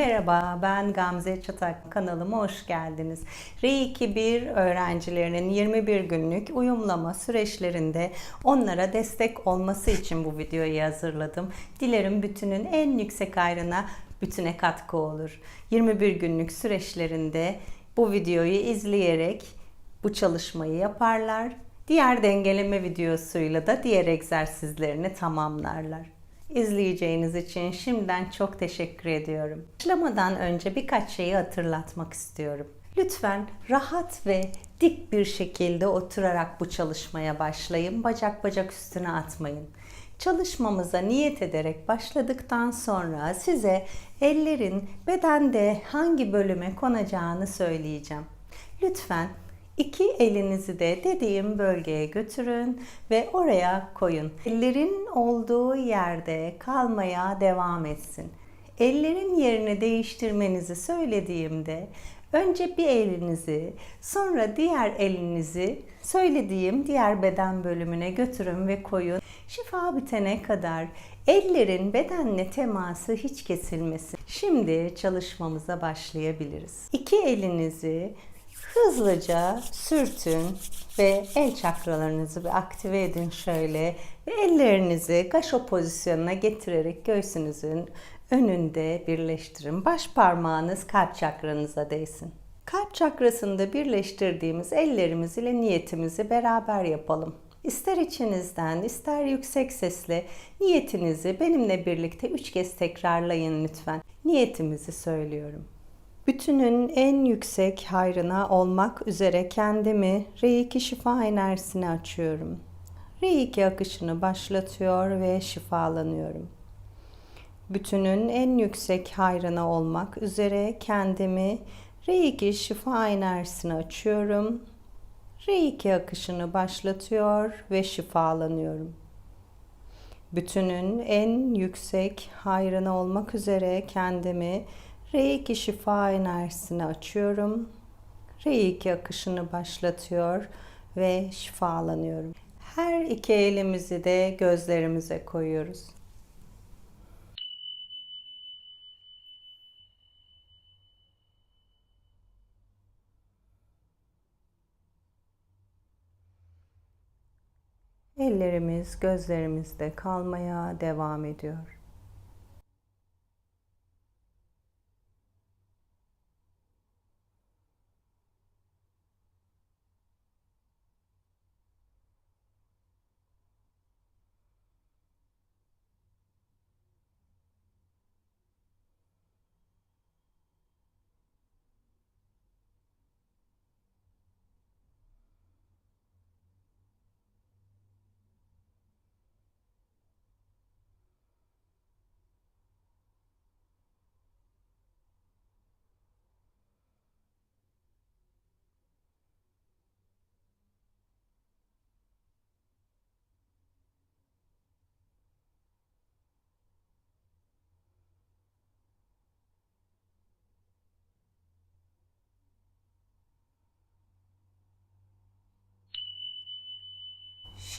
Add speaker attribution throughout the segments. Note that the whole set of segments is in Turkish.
Speaker 1: Merhaba, ben Gamze Çatak. Kanalıma hoş geldiniz. Reiki 1 öğrencilerinin 21 günlük uyumlama süreçlerinde onlara destek olması için bu videoyu hazırladım. Dilerim bütünün en yüksek ayrına bütüne katkı olur. 21 günlük süreçlerinde bu videoyu izleyerek bu çalışmayı yaparlar. Diğer dengeleme videosuyla da diğer egzersizlerini tamamlarlar. İzleyeceğiniz için şimdiden çok teşekkür ediyorum. Başlamadan önce birkaç şeyi hatırlatmak istiyorum. Lütfen rahat ve dik bir şekilde oturarak bu çalışmaya başlayın. Bacak bacak üstüne atmayın. Çalışmamıza niyet ederek başladıktan sonra size ellerin bedende hangi bölüme konacağını söyleyeceğim. Lütfen İki elinizi de dediğim bölgeye götürün ve oraya koyun. Ellerin olduğu yerde kalmaya devam etsin. Ellerin yerini değiştirmenizi söylediğimde önce bir elinizi, sonra diğer elinizi söylediğim diğer beden bölümüne götürün ve koyun. Şifa bitene kadar ellerin bedenle teması hiç kesilmesin. Şimdi çalışmamıza başlayabiliriz. İki elinizi hızlıca sürtün ve el çakralarınızı bir aktive edin şöyle ve ellerinizi gaşo pozisyonuna getirerek göğsünüzün önünde birleştirin. Baş parmağınız kalp çakranıza değsin. Kalp çakrasında birleştirdiğimiz ellerimiz ile niyetimizi beraber yapalım. İster içinizden, ister yüksek sesle niyetinizi benimle birlikte üç kez tekrarlayın lütfen. Niyetimizi söylüyorum. Bütünün en yüksek hayrına olmak üzere kendimi Reiki şifa enerjisine açıyorum. Reiki akışını başlatıyor ve şifalanıyorum. Bütünün en yüksek hayrına olmak üzere kendimi Reiki şifa enerjisine açıyorum. Reiki akışını başlatıyor ve şifalanıyorum. Bütünün en yüksek hayrına olmak üzere kendimi Reiki şifa enerjisini açıyorum. Reiki akışını başlatıyor ve şifalanıyorum. Her iki elimizi de gözlerimize koyuyoruz. Ellerimiz gözlerimizde kalmaya devam ediyor.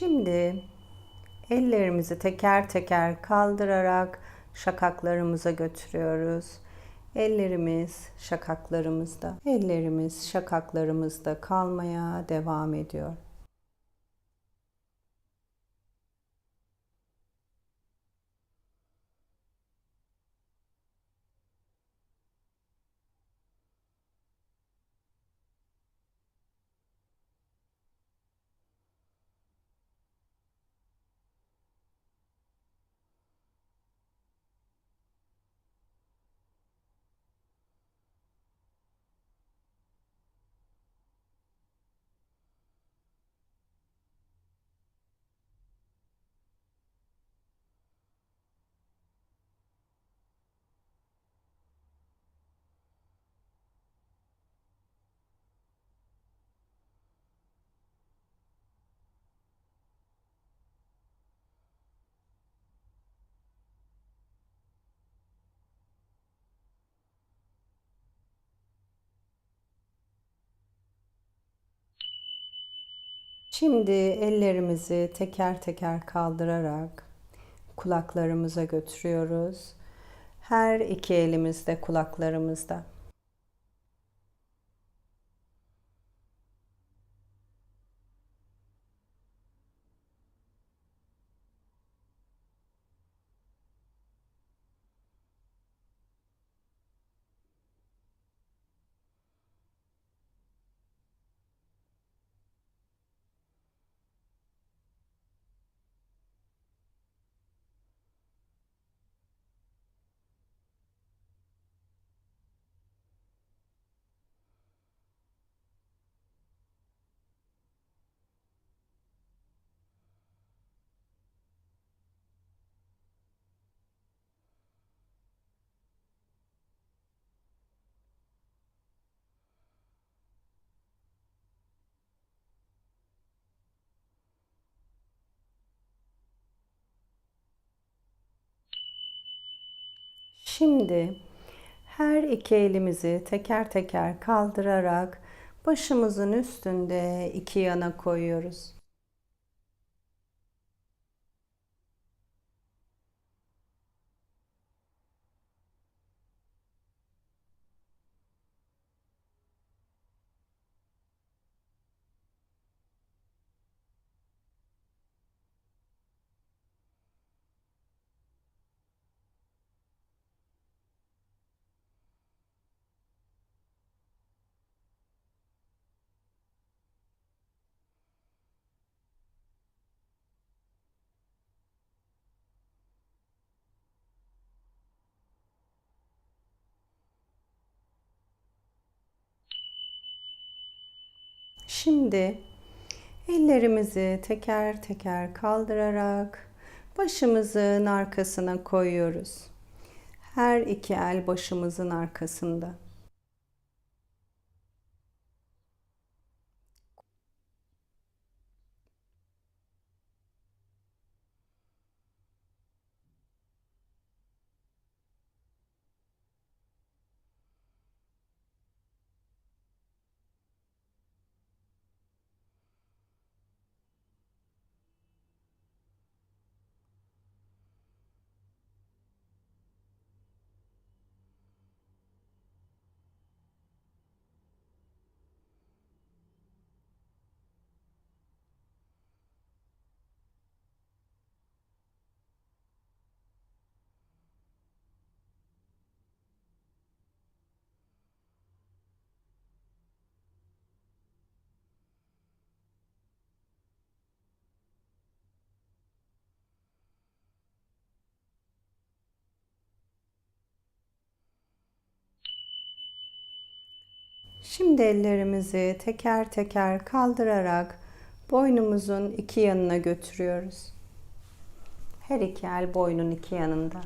Speaker 1: Şimdi ellerimizi teker teker kaldırarak şakaklarımıza götürüyoruz. Ellerimiz şakaklarımızda, ellerimiz şakaklarımızda kalmaya devam ediyor. Şimdi ellerimizi teker teker kaldırarak kulaklarımıza götürüyoruz. Her iki elimiz de kulaklarımızda. Şimdi her iki elimizi teker teker kaldırarak başımızın üstünde iki yana koyuyoruz. Şimdi ellerimizi teker teker kaldırarak başımızın arkasına koyuyoruz. Her iki el başımızın arkasında. Şimdi ellerimizi teker teker kaldırarak boynumuzun iki yanına götürüyoruz. Her iki el boynun iki yanında.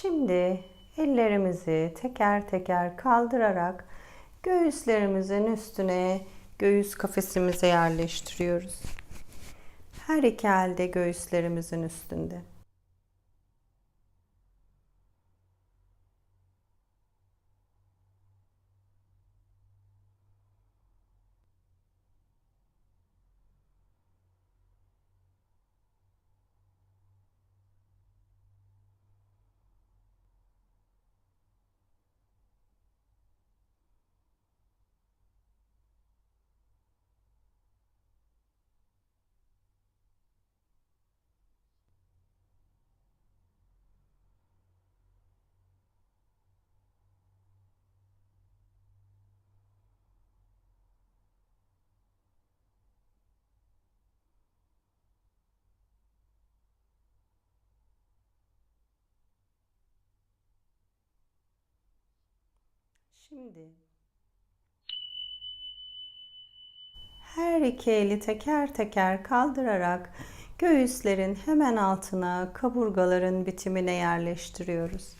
Speaker 1: Şimdi ellerimizi teker teker kaldırarak göğüslerimizin üstüne göğüs kafesimize yerleştiriyoruz. Her iki elde göğüslerimizin üstünde. Şimdi her iki eli teker teker kaldırarak göğüslerin hemen altına kaburgaların bitimine yerleştiriyoruz.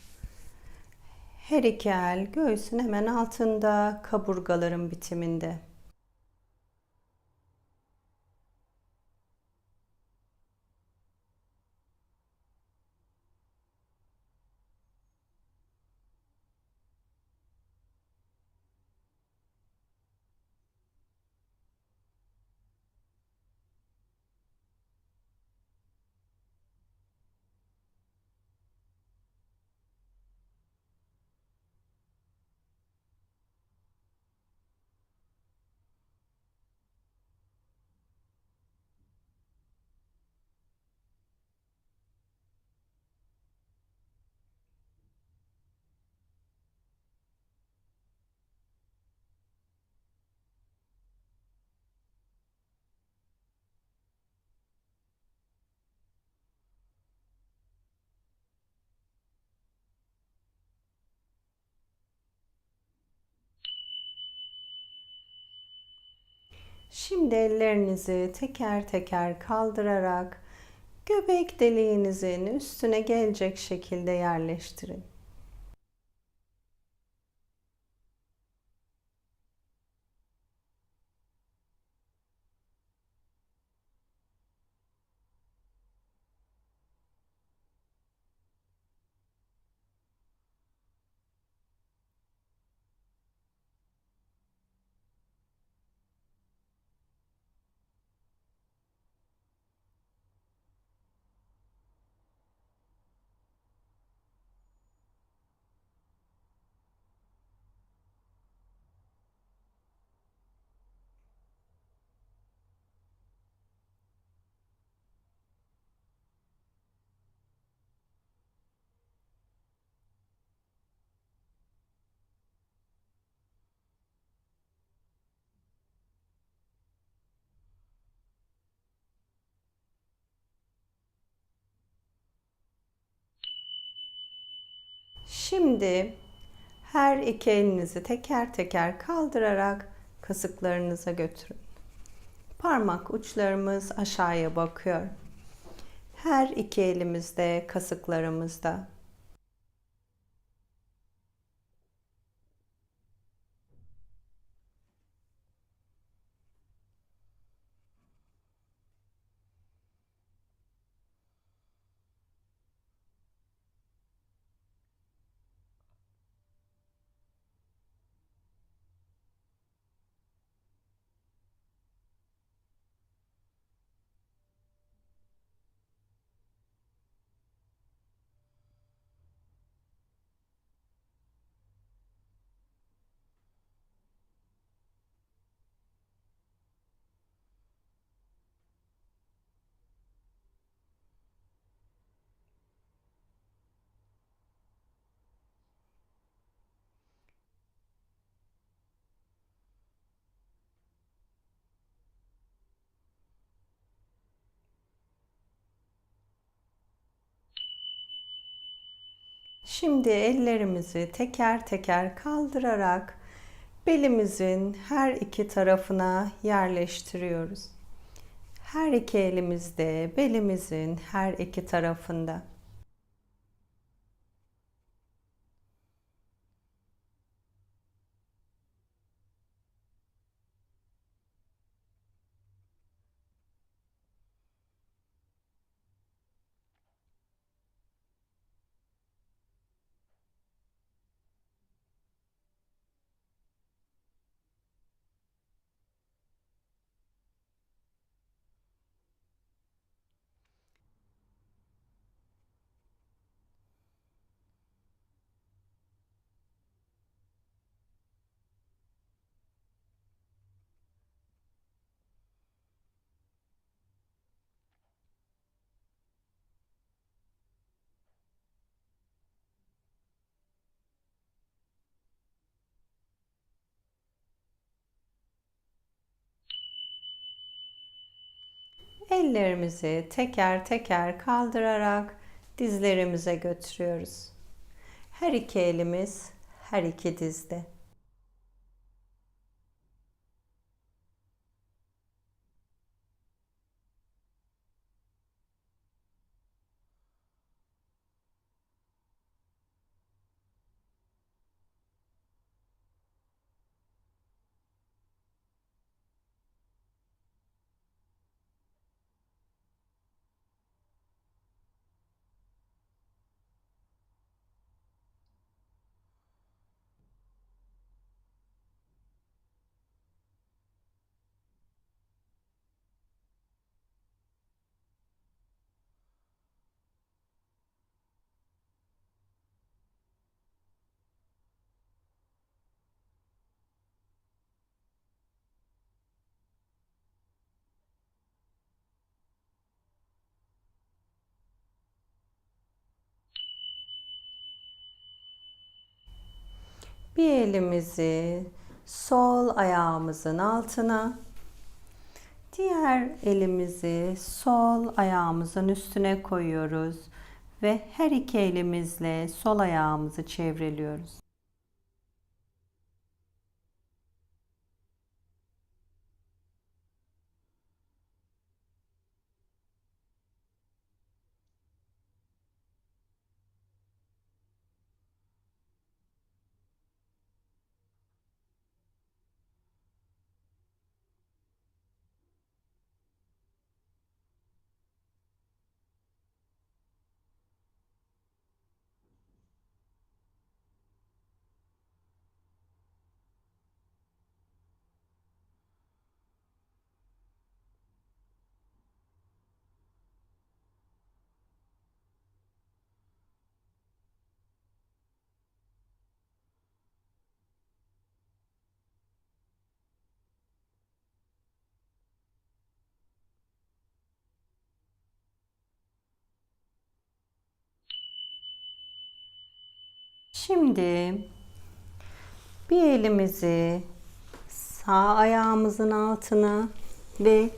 Speaker 1: Her iki el göğsün hemen altında kaburgaların bitiminde. Şimdi ellerinizi teker teker kaldırarak göbek deliğinizin üstüne gelecek şekilde yerleştirin. Şimdi her iki elinizi teker teker kaldırarak kasıklarınıza götürün. Parmak uçlarımız aşağıya bakıyor. Her iki elimizde kasıklarımızda. Şimdi ellerimizi teker teker kaldırarak belimizin her iki tarafına yerleştiriyoruz. Her iki elimizde belimizin her iki tarafında. Ellerimizi teker teker kaldırarak dizlerimize götürüyoruz. Her iki elimiz her iki dizde. Bir elimizi sol ayağımızın altına, diğer elimizi sol ayağımızın üstüne koyuyoruz ve her iki elimizle sol ayağımızı çevreliyoruz. Şimdi bir elimizi sağ ayağımızın altına ve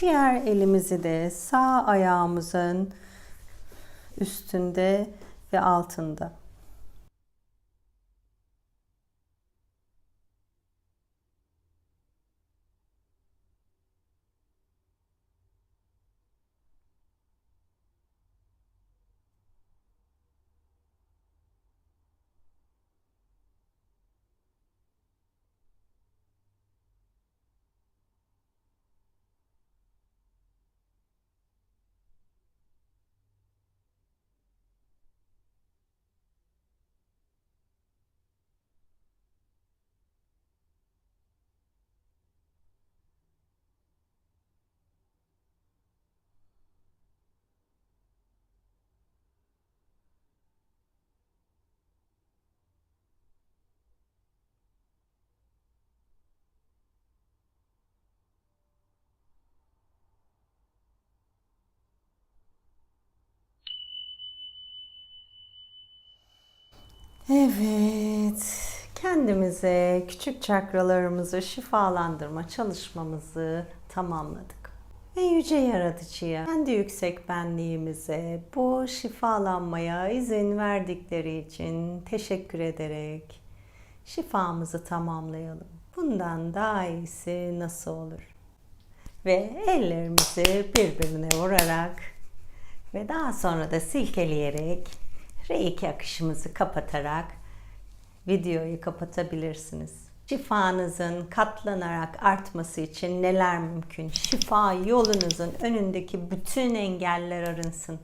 Speaker 1: diğer elimizi de sağ ayağımızın üstünde ve altında. Evet, kendimize küçük çakralarımızı şifalandırma çalışmamızı tamamladık. Ve Yüce Yaratıcı'ya, kendi yüksek benliğimize bu şifalanmaya izin verdikleri için teşekkür ederek şifamızı tamamlayalım. Bundan daha iyisi nasıl olur? Ve ellerimizi birbirine vurarak ve daha sonra da silkeleyerek Reiki akışımızı kapatarak videoyu kapatabilirsiniz. Şifanızın katlanarak artması için neler mümkün? Şifa yolunuzun önündeki bütün engeller arınsın.